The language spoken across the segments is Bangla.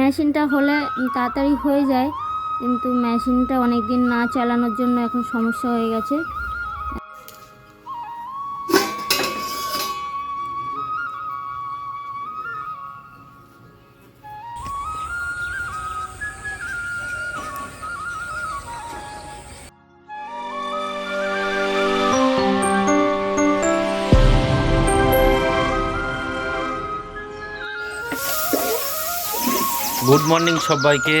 মেশিনটা হলে তাড়াতাড়ি হয়ে যায়। কিন্তু মেশিনটা অনেক দিন না চালানোর জন্য এখন সমস্যা হয়ে গেছে। গুড মর্নিং সবাইকে।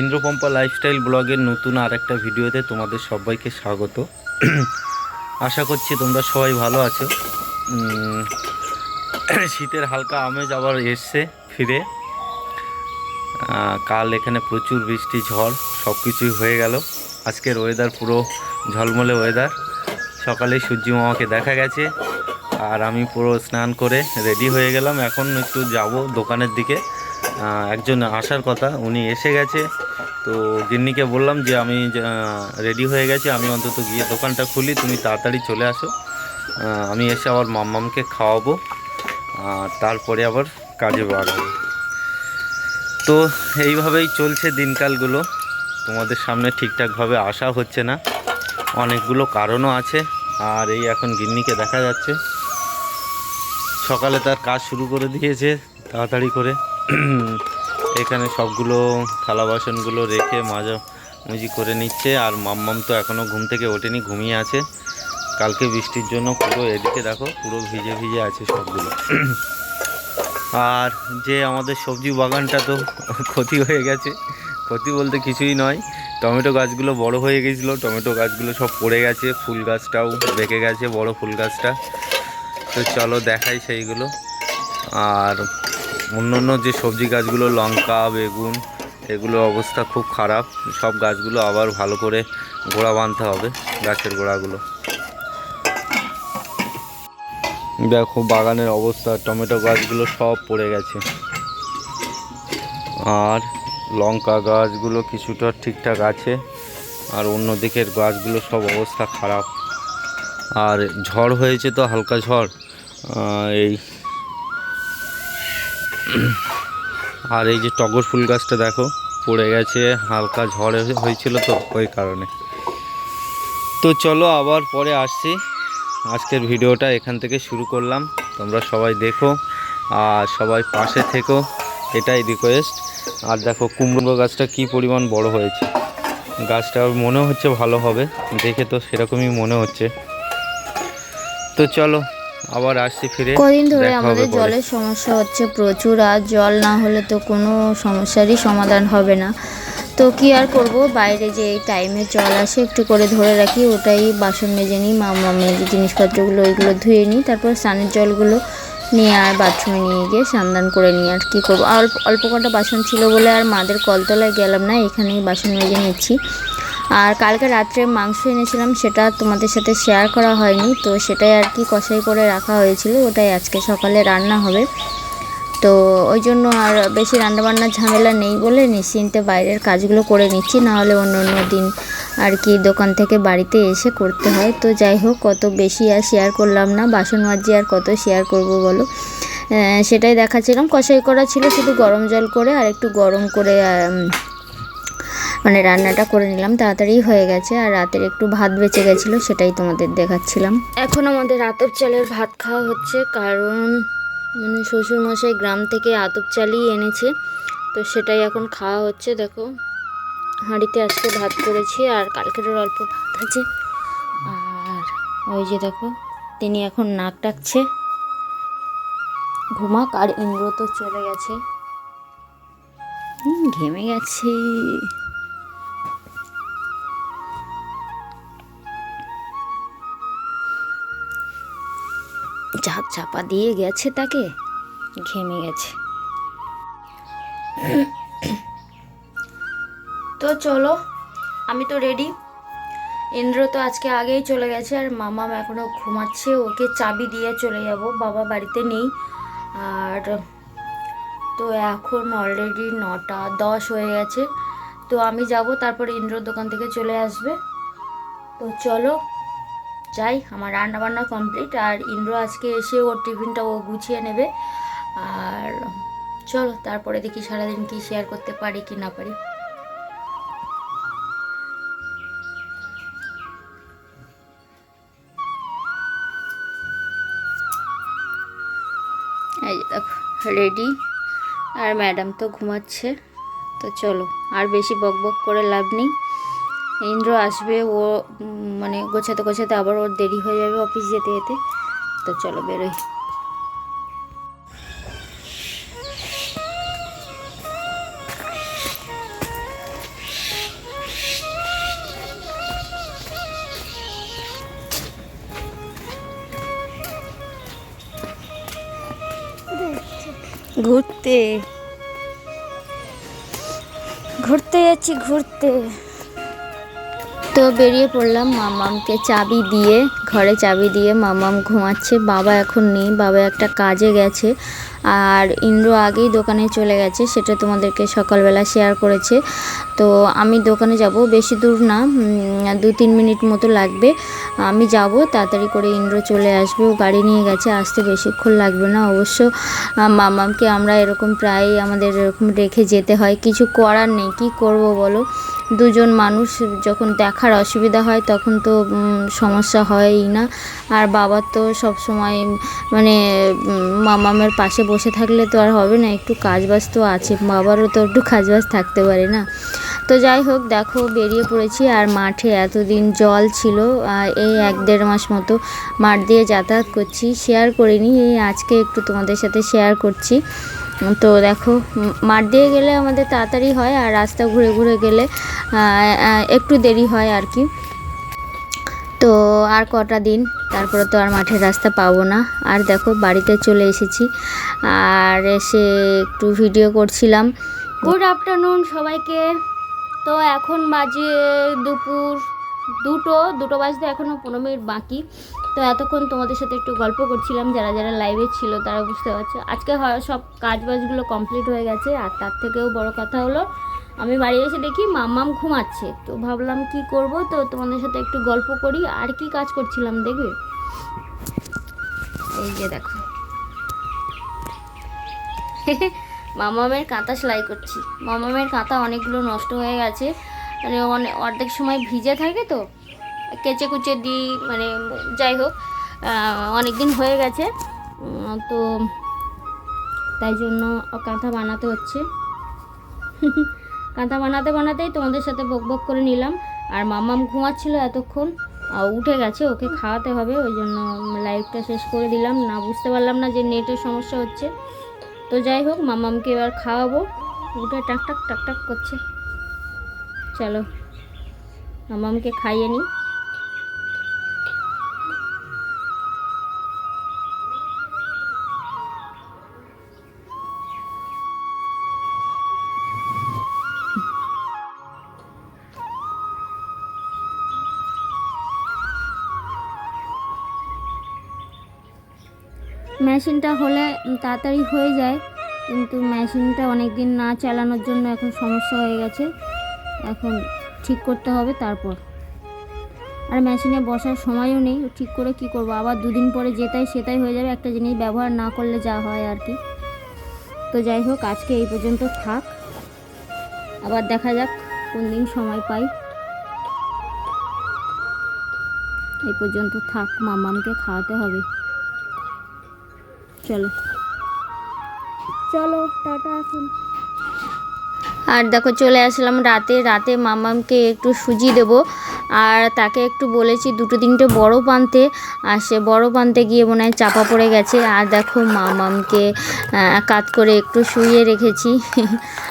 ইন্দ্রপম্পা লাইফস্টাইল ব্লগের নতুন আর একটা ভিডিওতে তোমাদের সবাইকে স্বাগত। আশা করছি তোমরা সবাই ভালো আছো। শীতের হালকা আমেজ আবার এসছে ফিরে। কাল এখানে প্রচুর বৃষ্টি, ঝড় সব কিছুই হয়ে গেল। আজকের ওয়েদার পুরো ঝলমলে ওয়েদার সকালে সূর্য মামাকে দেখা গেছে আর আমি পুরো স্নান করে রেডি হয়ে গেলাম। এখন একটু যাব দোকানের দিকে। একজন আসার কথা, উনি এসে গেছে। তো গিন্নিকে বললাম যে, আমি রেডি হয়ে গেছি, আমি অন্তত গিয়ে দোকানটা খুলি, তুমি তাড়াতাড়ি চলে আসো। আমি এসে আবার মাম্মামকে খাওয়াবো, আর তারপরে আবার কাজে বাড়াবো। তো এইভাবেই চলছে দিনকালগুলো। তোমাদের সামনে ঠিকঠাকভাবে আসা হচ্ছে না। অনেকগুলো কারণও আছে, আর এই এখন গিন্নিকে দেখা যাচ্ছে। সকালে তার কাজ শুরু করে দিয়েছে, তাড়াতাড়ি করে। এখানে সবগুলো থালা বাসনগুলো রেখে মাজামুজি করে নিচ্ছে, আর মাম্মাম তো এখনও ঘুম থেকে ওঠেনি, ঘুমিয়ে আছে। কালকে বৃষ্টির জন্য পুরো এদিকে দেখো, পুরো ভিজে ভিজে আছে সবগুলো। আর যে আমাদের সবজি বাগানটা তো ক্ষতি হয়ে গেছে। ক্ষতি বলতে কিছুই নয়। টমেটো গাছগুলো বড় হয়ে গেছিল, টমেটো গাছগুলো সব পড়ে গেছে, ফুল গাছটাও বেঁকে গেছে, বড় ফুল গাছটা। তো চলো দেখাই সেইগুলো। আর অন্য অন্য যে সবজি গাছগুলো, লঙ্কা, বেগুন, এগুলো অবস্থা খুব খারাপ। সব গাছগুলো আবার ভালো করে গোড়া বাঁধতে হবে, গাছের গোড়াগুলো। দেখো বাগানের অবস্থা, টমেটো গাছগুলো সব পড়ে গেছে। আর লঙ্কা গাছগুলো কিছুটা ঠিকঠাক আছে, আর অন্য দিকের গাছগুলো সব অবস্থা খারাপ। আর ঝড় হয়েছে তো হালকা ঝড় এই আর এই যে টগর ফুল গাছটা দেখো, পড়ে গেছে, হালকা ঝড় হয়ে- হয়েছিল তো, ওই কারণে। তো চলো আবার পরে আসছি। আজকের ভিডিওটা এখান থেকে শুরু করলাম। তোমরা সবাই দেখো আর সবাই পাশে থেকো, এটাই রিকোয়েস্ট আর দেখো কুমড়ো গাছটা কি পরিমাণ বড় হয়েছে। গাছটা মনে হচ্ছে ভালো হবে, দেখে তো সেরকমই মনে হচ্ছে। তো চলো আবার আসছি ফিরে কদিন ধরে আমাদের জলের সমস্যা হচ্ছে প্রচুর আর জল না হলে তো কোনো সমস্যারই সমাধান হবে না। তো কি আর করব? বাইরে যে এই টাইমে জল আসে একটু করে ধরে রাখি ওটাই বাসন মেজে নিই মা যে জিনিসপত্রগুলো ওইগুলো ধুয়ে নিই তারপর স্নানের জলগুলো নিয়ে আর বাথরুমে নিয়ে গিয়ে স্নান করে নিই আর কী করব? অল্প অল্প কটা বাসন ছিল বলে আর মাদের কলতলায় গেলাম না এখানেই বাসন মেজে নিচ্ছি। আর কালকে রাত্রে মাংস এনেছিলাম, সেটা তোমাদের সাথে শেয়ার করা হয়নি। তো সেটাই আর কি কষাই করে রাখা হয়েছিল, ওটাই আজকে সকালে রান্না হবে। তো ওই জন্য আর বেশি রান্নাবান্নার ঝামেলা নেই বলে নিশ্চিন্তে বাইরের কাজগুলো করে নিচ্ছি, নাহলে অন্য অন্য দিন আর কি দোকান থেকে বাড়িতে এসে করতে হয়। তো যাই হোক, কত বেশি আর শেয়ার করলাম না, বাসন মাজি আর কত শেয়ার করব বলো? সেটাই দেখাচ্ছিলাম, কষাই করা ছিল শুধু গরম জল করে আর একটু গরম করে মানে রান্নাটা করে নিলাম তাড়াতাড়ি হয়ে গেছে আর রাতের একটু ভাত বেঁচে গেছিল, সেটাই তোমাদের দেখাচ্ছিলাম। এখন আমাদের আতপ চালের ভাত খাওয়া হচ্ছে, কারণ মানে শ্বশুরমশাই গ্রাম থেকে আতপ চালই এনেছে, তো সেটাই এখন খাওয়া হচ্ছে, দেখো। হাঁড়িতে আজকে ভাত করেছি আর কালকেরও অল্প ভাত আছে। আর ওই যে দেখো, তিনি এখন নাক ডাকছে। ঘুমাক আর ইন্দ্র তো চলে গেছে। ঘেমে গেছে। চাপা দিয়ে গেছে তাকে, ঘেমে গেছে। তো চলো, আমি তো রেডি ইন্দ্র তো আজকে আগেই চলে গেছে আর মামাম এখনও ঘুমাচ্ছে, ওকে চাবি দিয়ে চলে যাব, বাবা বাড়িতে নেই। আর তো এখন অলরেডি নটা, দশ হয়ে গেছে। তো আমি যাব, তারপর ইন্দ্রর দোকান থেকে চলে আসবে। তো চলো যাই, আমার রান্না বান্না কমপ্লিট আর ইন্দ্র আজকে এসে ওর টিফিনটা ও গুছিয়ে নেবে। আর চলো, তারপরে দেখি সারাদিন কি শেয়ার করতে পারি কি না পারি। এই রেডি আর ম্যাডাম তো ঘুমাচ্ছে, তো চলো, আর বেশি বক বক করে লাভ নেই। ইন্দ্র আসবে, ও মানে গোছাতে গোছাতে আবার ওর দেরি হয়ে যাবে অফিস যেতে যেতে। তো চলো বেরোই। ঘুরতে। ঘুরতে যাচ্ছি, ঘুরতে। তো বেরিয়ে পড়লাম মামামকে চাবি দিয়ে, ঘরে চাবি দিয়ে মামাম ঘুমাচ্ছে। বাবা এখন নেই, বাবা একটা কাজে গেছে। আর ইন্দ্র আগেই দোকানে চলে গেছে, সেটা তোমাদেরকে সকালবেলা শেয়ার করেছে। তো আমি দোকানে যাব, বেশি দূর না দু তিন মিনিট মতো লাগবে। আমি যাব, তাড়াতাড়ি করে ইন্দ্র চলে আসবে, ও গাড়ি নিয়ে গেছে, আসতে বেশিক্ষণ লাগবে না। অবশ্য মামামকে আমরা এরকম প্রায় আমাদের এরকম রেখে যেতে হয়। কিছু করার নেই, কি করব বলো? দুজন মানুষ যখন দেখার অসুবিধা হয়, তখন তো সমস্যা হয়ই না। আর বাবার তো সব সময় মানে মামামের পাশে বসে থাকলে তো আর হবে না, একটু কাজবাজ তো আছে। বাবারও তো একটু কাজবাজ থাকতে পারে না। তো যাই হোক, দেখো, বেরিয়ে পড়েছি। আর মাঠে এতদিন জল ছিল এই এক দেড় মাস মতো মাঠ দিয়ে যাতায়াত করছি। শেয়ার করিনি, এই আজকে একটু তোমাদের সাথে শেয়ার করছি। তো দেখো মাঠ দিয়ে গেলে আমাদের তাড়াতাড়ি হয় আর রাস্তা ঘুরে ঘুরে গেলে একটু দেরি হয় আর কি। তো আর কটা দিন, তারপরে তো আর মাঠের রাস্তা পাবো না। আর দেখো, বাড়িতে চলে এসেছি। আর এসে একটু ভিডিও করছিলাম। গুড আফটারনুন সবাইকে। তো এখন বাজে দুপুর দুটো দুটো বাজতে এখনও পনেরো মিনিট বাকি। তো এতক্ষণ তোমাদের সাথে একটু গল্প করছিলাম, যারা যারা লাইভে ছিল তারা বুঝতে পারছ। আজকে সব কাজ বাজগুলো কমপ্লিট হয়ে গেছে, আর তার থেকেও বড় কথা হলো, আমি বাড়ি এসে দেখি মাম্মাম ঘুমাচ্ছে। তো ভাবলাম কি করব? তো তোমাদের সাথে একটু গল্প করি, আর কি কাজ করছিলাম দেখবে? এই যে দেখো। মামামের কাঁথা সেলাই করছি। মামামের কাঁথা অনেকগুলো নষ্ট হয়ে গেছে মানে অনেক অর্ধেক সময় ভিজে থাকে তো কেচে কুচে দিই মানে যাই হোক অনেক দিন হয়ে গেছে তো তাই জন্য কাঁথা বানাতে হচ্ছে। কাঁথা বানাতে বানাতেই তোমাদের সাথে বক বক করে নিলাম। আর মাম্মাম ঘুমাচ্ছিল এতক্ষণ উঠে গেছে, ওকে খাওয়াতে হবে, ওই জন্য লাইভটা শেষ করে দিলাম। না বুঝতে পারলাম না যে নেটের সমস্যা হচ্ছে। তো যাই হোক মামামকে এবার খাওয়াবো। উঠে টাকটাক টাক টাক টাক করছে। চলো মামামকে খাইয়ে নিই। মেশিনটা হলে তাড়াতাড়ি হয়ে যায়, কিন্তু মেশিনটা অনেক দিন না চালানোর জন্য এখন সমস্যা হয়ে গেছে। এখন ঠিক করতে হবে তারপর। আর মেশিনে বসার সময়ও নেই, ঠিক করে কি করব? আবার দুদিন পরে যেটাই সেটাই হয়ে যাবে, একটা জিনিস ব্যবহার না করলে যা হয় আর কি। তো যাই হোক, আজকে এই পর্যন্ত থাক। আবার দেখা যাক কোন দিন সময় পাই। এই পর্যন্ত থাক, মামামকে খাওয়াতে হবে। চলো। চলো টাটা এখন। আর দেখো চলে আসলাম রাতে। রাতে মামামকে একটু সুজি দেব। আর তাকে একটু বলেছি দুটো তিনটে বড় পানতে। আর সে বড় পানতে গিয়ে মনে হয় চাপা পড়ে গেছে। আর দেখো মামামকে কাত করে একটু শুইয়ে রেখেছি।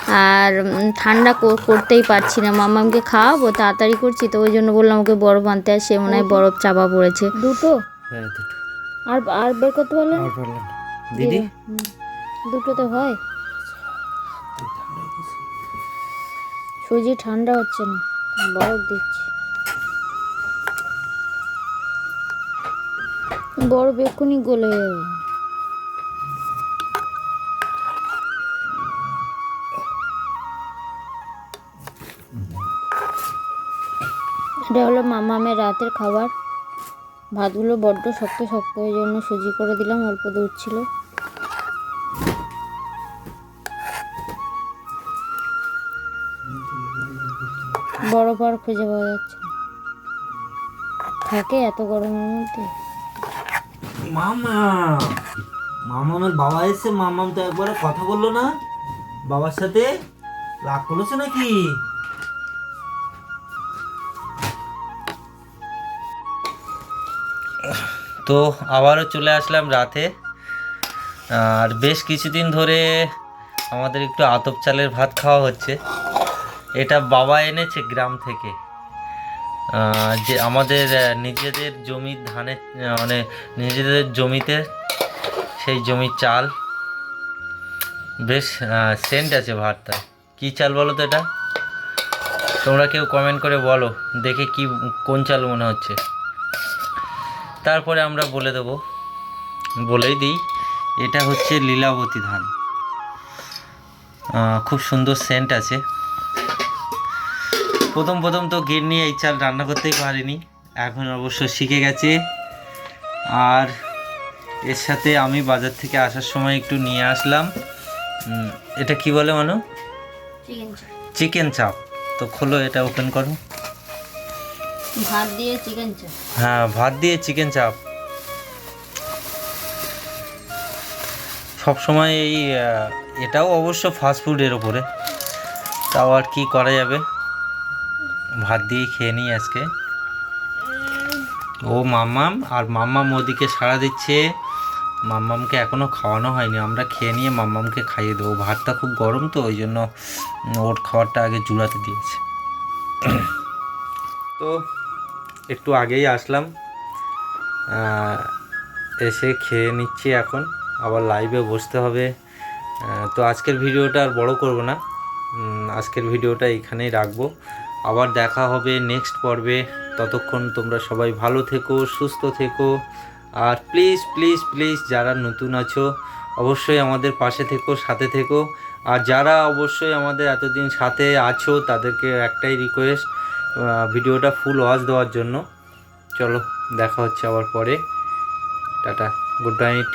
আর ঠান্ডা কর- করতেই পারছি না। মামামকে খাওয়াবো তাড়াতাড়ি করছি তো ওই জন্য বললাম ওকে বরফ আনতে আর সে মনে হয় বরফ চাপা পড়েছে। দুটো? হ্যাঁ আর আর বের করতে পারলেন পারলাম। দিদি? দুটো তো হয়। সুজি ঠান্ডা হচ্ছে না, বরফ দিচ্ছি। বরফ এক্ষুনি গলে যাবে। এটা হলো মামামের রাতের খাবার। ভাতগুলো বড্ড শক্ত শক্ত ওই জন্য সুজি করে দিলাম, অল্প দূর ছিল। বরফ আর খুঁজে পাওয়া যাচ্ছে থাকে এত গরমের মধ্যে। মামা, মামামের বাবা এসে মামাম তো একবারে কথা বলল না। বাবার সাথে রাগ করেছে নাকি? তো আবারও চলে আসলাম রাতে। আর বেশ কিছুদিন ধরে আমাদের একটু আতপ চালের ভাত খাওয়া হচ্ছে। এটা বাবা এনেছে গ্রাম থেকে। যে আমাদের নিজেদের জমির ধানের মানে নিজেদের জমিতে সেই জমির চাল। বেশ সেন্ট আছে ভাতটা কি চাল বলো তো এটা? তোমরা কেউ কমেন্ট করে বলো, দেখে কি, কোন চাল মনে হচ্ছে। তারপরে আমরা বলে দেবো, বলেই দিই, এটা হচ্ছে লীলাবতী ধান। খুব সুন্দর সেন্ট আছে। প্রথম প্রথম তো গিন্নি এই চাল রান্না করতেই পারিনি। এখন অবশ্য শিখে গেছে। আর এর সাথে আমি বাজার থেকে আসার সময় একটু নিয়ে আসলাম। এটা কি বলে মানো? চিকেন চাপ। তো খোলো এটা ওপেন করো। ভাত দিয়ে চিকেন চাপ। হ্যাঁ ভাত দিয়ে চিকেন চাপ। সব সময় এই এটাও অবশ্য ফাস্ট ফুডের ওপরে তাও আর কি করা যাবে? ভাত দিয়ে খেয়ে নিই আজকে। ও মাম্মাম, আর মাম্মাম ওদিকে সাড়া দিচ্ছে। মাম্মামকে এখনও খাওয়ানো হয়নি, আমরা খেয়ে নিয়ে মাম্মামকে খাইয়ে দেবো। ভাতটা খুব গরম তো, ওই জন্য ওর খাবারটা আগে জুড়াতে দিয়েছে। তো একটু আগেই আসলাম। এসে খেয়ে নিচ্ছি এখন, আবার লাইভে বসতে হবে। তো আজকের ভিডিওটা আর বড় করব না। আজকের ভিডিওটা এখানেই রাখব। আবার দেখা হবে নেক্সট পর্বে। ততক্ষণ তোমরা সবাই ভালো থেকো, সুস্থ থেকো। আর প্লিজ প্লিজ প্লিজ যারা নতুন আছো, অবশ্যই আমাদের পাশে থেকো, সাথে থেকো। আর যারা অবশ্যই আমাদের এতদিন সাথে আছো, তাদেরকে একটাই রিকোয়েস্ট ভিডিওটা ফুল ওয়াচ দেওয়ার জন্য। চলো, দেখা হচ্ছে আবার পরে। Tata good night